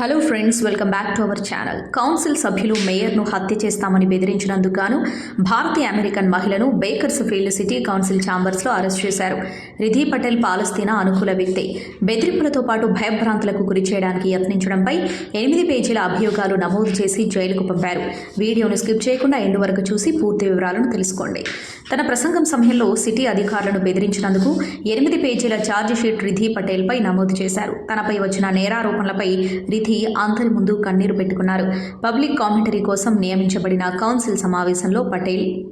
Hello friends welcome back to our channel council సభ్యులు మేయర్ను హత్య చేస్తామని బెదిరించినందుకు గాను భారతీయ అమెరికన్ మహిళను బేకర్స్ ఫీల్డ్ సిటీ కౌన్సిల్ ఛాంబర్స్లో అరెస్ట్ చేశారు. రిధి పటేల్ పాలస్తీనా అనుకూల వ్యక్తి. బెదిరింపులతో పాటు భయభ్రాంతులకు గురి చేయడానికి యత్నించడంపై ఎనిమిది పేజీల అభియోగాలు నమోదు చేసి జైలుకు పంపారు. వీడియోను స్కిప్ చేయకుండా ఎండు వరకు చూసి పూర్తి వివరాలను తెలుసుకోండి. తన ప్రసంగం సమయంలో సిటీ అధికారులను బెదిరించినందుకు ఎనిమిది పేజీల ఛార్జ్ షీట్ రిధి పటేల్పై నమోదు చేశారు. తనపై వచ్చిన నేరారోపణలపై రిధి అందరి ముందు కన్నీరు పెట్టుకున్నారు. పబ్లిక్ కామెంటరీ కోసం నియమించబడిన కౌన్సిల్ సమావేశంలో పటేల్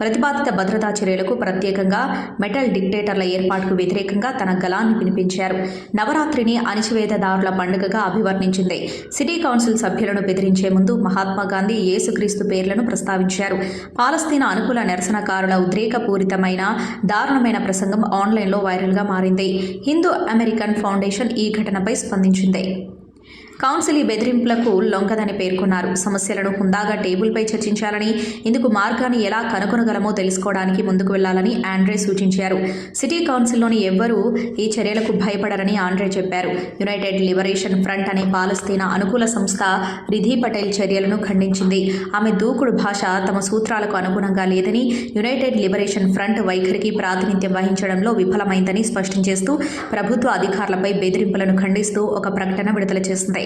ప్రతిపాదిత భద్రతా చర్యలకు ప్రత్యేకంగా మెటల్ డిక్టేటర్ల ఏర్పాటుకు వ్యతిరేకంగా తన గలాన్ని వినిపించారు. నవరాత్రిని అణిచివేతదారుల పండుగగా అభివర్ణించింది. సిటీ కౌన్సిల్ సభ్యులను బెదిరించే ముందు మహాత్మా గాంధీ యేసుక్రీస్తు పేర్లను ప్రస్తావించారు. పాలస్తీనా అనుకూల నిరసనకారుల ఉద్రేకపూరితమైన దారుణమైన ప్రసంగం ఆన్లైన్లో వైరల్గా మారింది. హిందూ అమెరికన్ ఫౌండేషన్ ఈ ఘటనపై స్పందించింది. కౌన్సిల్ ఈ బెదిరింపులకు లొంగదని పేర్కొన్నారు. సమస్యలను హుందాగా టేబుల్పై చర్చించాలని ఇందుకు మార్గాన్ని ఎలా కనుగొనగలమో తెలుసుకోవడానికి ముందుకు వెళ్ళాలని ఆండ్రే సూచించారు. సిటీ కౌన్సిల్లోని ఎవ్వరూ ఈ చర్యలకు భయపడరని ఆండ్రే చెప్పారు. యునైటెడ్ లిబరేషన్ ఫ్రంట్ అనే పాలస్తీనా అనుకూల సంస్థ రిధి పటేల్ చర్యలను ఖండించింది. ఆమె దూకుడు భాష తమ సూత్రాలకు అనుగుణంగా లేదని యునైటెడ్ లిబరేషన్ ఫ్రంట్ వైఖరికి ప్రాతినిధ్యం వహించడంలో విఫలమైందని స్పష్టం చేస్తూ ప్రభుత్వ అధికారులపై బెదిరింపులను ఖండిస్తూ ఒక ప్రకటన విడుదల చేసింది.